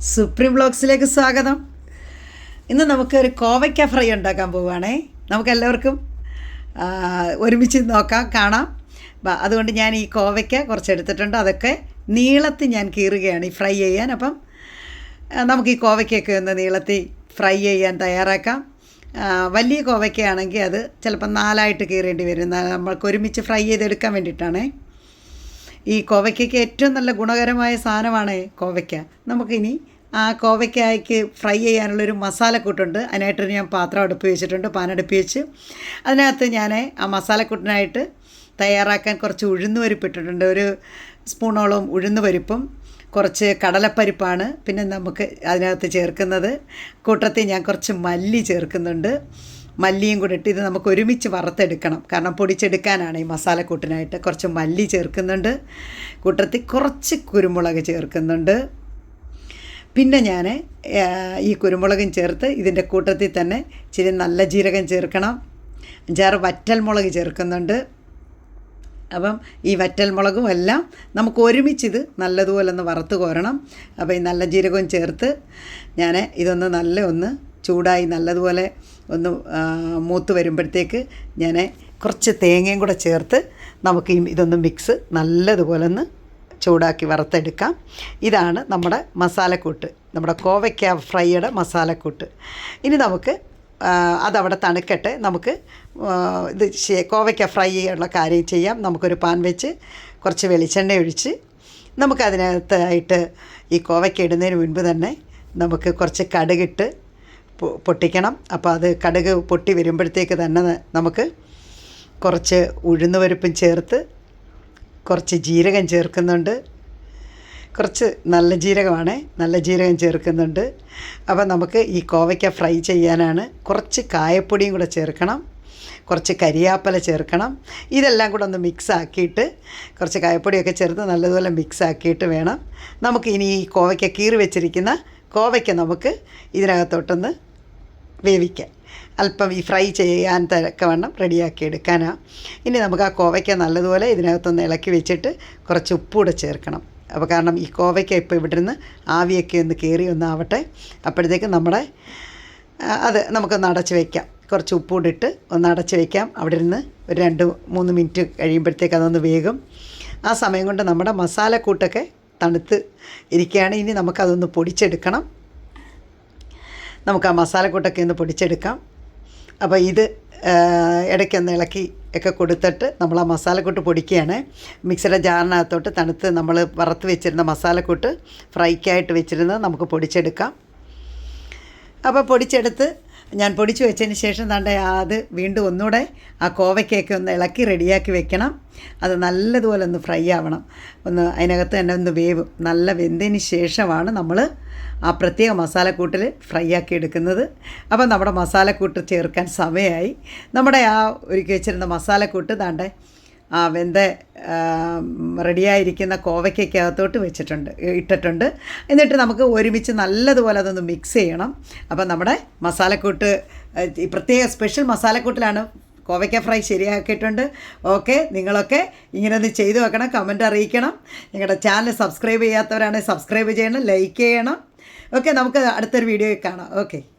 Supreme ബ്ലോഗ്സിലേക്ക് സ്വാഗതം. ഇന്ന് നമുക്ക് ഒരു കോവയ്ക്ക ഫ്രൈ ഉണ്ടാക്കാൻ പോവുകയാണേ. നമുക്ക് എല്ലാവർക്കും ആ, ഒരുമിച്ച് നോക്കാം കാണാം. അതുകൊണ്ട് ഞാൻ ഈ കോവയ്ക്ക കുറച്ച് എടുത്തിട്ടുണ്ട് അതൊക്കെ നീളത്തിൽ ഞാൻ കീറുകയാണ് ഈ ഫ്രൈ ചെയ്യാൻ. അപ്പം നമുക്ക് ഈ കോവയ്ക്കൊക്കെ ഒന്ന് നീളത്തിൽ ഫ്രൈ ചെയ്യാൻ തയ്യാറാക്കാം. വലിയ കോവയ്ക്കയാണെങ്കിൽ അത് ചിലപ്പോൾ നാലായിട്ട് കീറേണ്ടി വരും. നമ്മൾക്ക് ഒരുമിച്ച് ഫ്രൈ ചെയ്തെടുക്കാൻ വേണ്ടിയിട്ടാണേ. ഈ കോവയ്ക്കയ്ക്ക് ഏറ്റവും നല്ല ഗുണകരമായ സാധനമാണ് കോവയ്ക്ക. നമുക്കിനി ആ കോവയ്ക്കായ്ക്ക് ഫ്രൈ ചെയ്യാനുള്ളൊരു മസാലക്കൂട്ടുണ്ട്. അതിനായിട്ട് ഞാൻ പാത്രം അടുപ്പ് വെച്ചിട്ടുണ്ട് പാനടുപ്പ് വെച്ച്. അതിനകത്ത് ഞാൻ ആ മസാലക്കൂട്ടിനായിട്ട് തയ്യാറാക്കാൻ കുറച്ച് ഉഴുന്ന് പരിപ്പ് ഇട്ടിട്ടുണ്ട് ഒരു സ്പൂണോളം ഉഴുന്ന് പരിപ്പും കുറച്ച് കടലപ്പരിപ്പാണ്. പിന്നെ നമുക്ക് അതിനകത്ത് ചേർക്കുന്നത് കൂട്ടത്തിൽ ഞാൻ കുറച്ച് മല്ലി ചേർക്കുന്നുണ്ട്. മല്ലിയും കൂടെ ഇട്ട് ഇത് നമുക്ക് ഒരുമിച്ച് വറുത്തെടുക്കണം. കാരണം പൊടിച്ചെടുക്കാനാണ് ഈ മസാലക്കൂട്ടിനായിട്ട് കുറച്ച് മല്ലി ചേർക്കുന്നുണ്ട്. കൂട്ടത്തിൽ കുറച്ച് കുരുമുളക് ചേർക്കുന്നുണ്ട്. പിന്നെ ഞാൻ ഈ കുരുമുളകും ചേർത്ത് ഇതിന്റെ കൂട്ടത്തിൽ തന്നെ ഇച്ചിരി നല്ല ജീരകം ചേർക്കണം. അഞ്ചാറ് വറ്റൽമുളക് ചേർക്കുന്നുണ്ട്. അപ്പം ഈ വറ്റൽമുളകും എല്ലാം നമുക്ക് ഒരുമിച്ച് ഇത് നല്ലതുപോലെ ഒന്ന് വറുത്ത് കോരണം. അപ്പോൾ ഈ നല്ല ജീരകവും ചേർത്ത് ഞാൻ ഇതൊന്ന് നല്ല ഒന്ന് ചൂടായി നല്ലതുപോലെ ഒന്ന് മൂത്ത് വരുമ്പോഴത്തേക്ക് ഞാൻ കുറച്ച് തേങ്ങയും കൂടെ ചേർത്ത് നമുക്ക് ഇതൊന്ന് മിക്സ് നല്ലതുപോലെ ഒന്ന് ചൂടാക്കി വറുത്തെടുക്കാം. ഇതാണ് നമ്മുടെ മസാലക്കൂട്ട്. നമ്മുടെ കോവയ്ക്ക ഫ്രൈയുടെ മസാലക്കൂട്ട്. ഇനി നമുക്ക് അതവിടെ തണുക്കട്ടെ. നമുക്ക് ഇത് കോവയ്ക്ക ഫ്രൈ കാര്യം ചെയ്യാം. നമുക്കൊരു പാൻ വെച്ച് കുറച്ച് വെളിച്ചെണ്ണ ഒഴിച്ച് നമുക്കതിനകത്തായിട്ട് ഈ കോവയ്ക്ക ഇടുന്നതിന് മുൻപ് തന്നെ നമുക്ക് കുറച്ച് കടുകിട്ട് പൊട്ടിക്കണം. അപ്പോൾ അത് കടുക് പൊട്ടി വരുമ്പോഴത്തേക്ക് തന്നെ നമുക്ക് കുറച്ച് ഉഴുന്നുപരിപ്പും ചേർത്ത് കുറച്ച് ജീരകം ചേർക്കുന്നുണ്ട്. കുറച്ച് നല്ല ജീരകമാണ്. നല്ല ജീരകം ചേർക്കുന്നുണ്ട്. അപ്പോൾ നമുക്ക് ഈ കോവയ്ക്ക ഫ്രൈ ചെയ്യാനാണ് കുറച്ച് കായപ്പൊടിയും കൂടെ ചേർക്കണം. കുറച്ച് കരിയാപ്പല ചേർക്കണം. ഇതെല്ലാം കൂടെ ഒന്ന് മിക്സ് ആക്കിയിട്ട് കുറച്ച് കായപ്പൊടിയൊക്കെ ചേർത്ത് നല്ലതുപോലെ മിക്സ് ആക്കിയിട്ട് വേണം. നമുക്ക് ഇനി ഈ കോവയ്ക്ക കീറി വെച്ചിരിക്കുന്ന കോവയ്ക്ക നമുക്ക് ഇതിനകത്തോട്ടൊന്ന് വേവിക്കാൻ. അല്പം ഈ ഫ്രൈ ചെയ്യാൻ തക്കവണ്ണം റെഡിയാക്കി എടുക്കാനാണ് ഇനി നമുക്ക് ആ കോവയ്ക്ക നല്ലതുപോലെ ഇതിനകത്തൊന്ന് ഇളക്കി വെച്ചിട്ട് കുറച്ച് ഉപ്പൂടെ ചേർക്കണം. അപ്പോൾ കാരണം ഈ കോവയ്ക്ക ഇപ്പോൾ ഇവിടെ നിന്ന് ആവിയൊക്കെ ഒന്ന് കയറി ഒന്ന് ആവട്ടെ അപ്പോഴത്തേക്ക് നമ്മുടെ അത് നമുക്കൊന്ന് അടച്ച് വയ്ക്കാം കുറച്ച് ഉപ്പൂടിട്ട് ഒന്ന് അടച്ച് വയ്ക്കാം അവിടെ ഇരുന്ന് ഒരു രണ്ട് മൂന്ന് മിനിറ്റ് കഴിയുമ്പോഴത്തേക്ക് അതൊന്ന് വേഗം ആ സമയം കൊണ്ട് നമ്മുടെ മസാലക്കൂട്ടൊക്കെ തണുത്ത് ഇരിക്കുകയാണ്. ഇനി നമുക്കതൊന്ന് പൊടിച്ചെടുക്കണം. നമുക്ക് ആ മസാലക്കൂട്ടൊക്കെ ഒന്ന് പൊടിച്ചെടുക്കാം. അപ്പോൾ ഇത് ഇടയ്ക്കൊന്ന് ഇളക്കി ഒക്കെ കൊടുത്തിട്ട് നമ്മൾ ആ മസാലക്കൂട്ട് പൊടിക്കുകയാണ്. മിക്സിയുടെ ജാറിനകത്തോട്ട് തണുത്ത് നമ്മൾ വറുത്ത് വെച്ചിരുന്ന മസാലക്കൂട്ട് ഫ്രൈക്കായിട്ട് വെച്ചിരുന്നത് നമുക്ക് പൊടിച്ചെടുക്കാം. അപ്പോൾ പൊടിച്ചെടുത്ത് ഞാൻ പൊടിച്ചു വെച്ചതിന് ശേഷം തണ്ട അത് വീണ്ടും ഒന്നുകൂടെ ആ കോവയ്ക്കൊക്കെ ഒന്ന് ഇളക്കി റെഡിയാക്കി വെക്കണം. അത് നല്ലതുപോലെ ഒന്ന് ഫ്രൈ ആവണം. ഒന്ന് അതിനകത്ത് തന്നെ ഒന്ന് വേവും. നല്ല വെന്തതിന് ശേഷമാണ് നമ്മൾ ആ പ്രത്യേക മസാലക്കൂട്ടിൽ ഫ്രൈ ആക്കി എടുക്കുന്നത്. അപ്പം നമ്മുടെ മസാലക്കൂട്ട് ചേർക്കാൻ സമയമായി നമ്മുടെ ആ ഒരുക്കി വെച്ചിരുന്ന മസാലക്കൂട്ട് താണ്ടെ വെന്ത റെഡിയായിരിക്കുന്ന കോവയ്ക്കകത്തോട്ട് വെച്ചിട്ടുണ്ട് ഇട്ടിട്ടുണ്ട്. എന്നിട്ട് നമുക്ക് ഒരുമിച്ച് നല്ലതുപോലെ അതൊന്ന് മിക്സ് ചെയ്യണം. അപ്പം നമ്മുടെ മസാലക്കൂട്ട് ആ, പ്രത്യേക സ്പെഷ്യൽ മസാലക്കൂട്ടിലാണ് കോവയ്ക്ക ഫ്രൈ ശരിയാക്കിയിട്ടുണ്ട്. ഓക്കെ നിങ്ങളൊക്കെ ഇങ്ങനെ ഒന്ന് ചെയ്തു വെക്കണം കമന്റ് അറിയിക്കണം. നിങ്ങളുടെ ചാനൽ സബ്സ്ക്രൈബ് ചെയ്യാത്തവരാണെങ്കിൽ സബ്സ്ക്രൈബ് ചെയ്യണം ലൈക്ക് ചെയ്യണം. ഓക്കെ നമുക്ക് അടുത്തൊരു വീഡിയോയിൽ കാണാം. ഓക്കെ.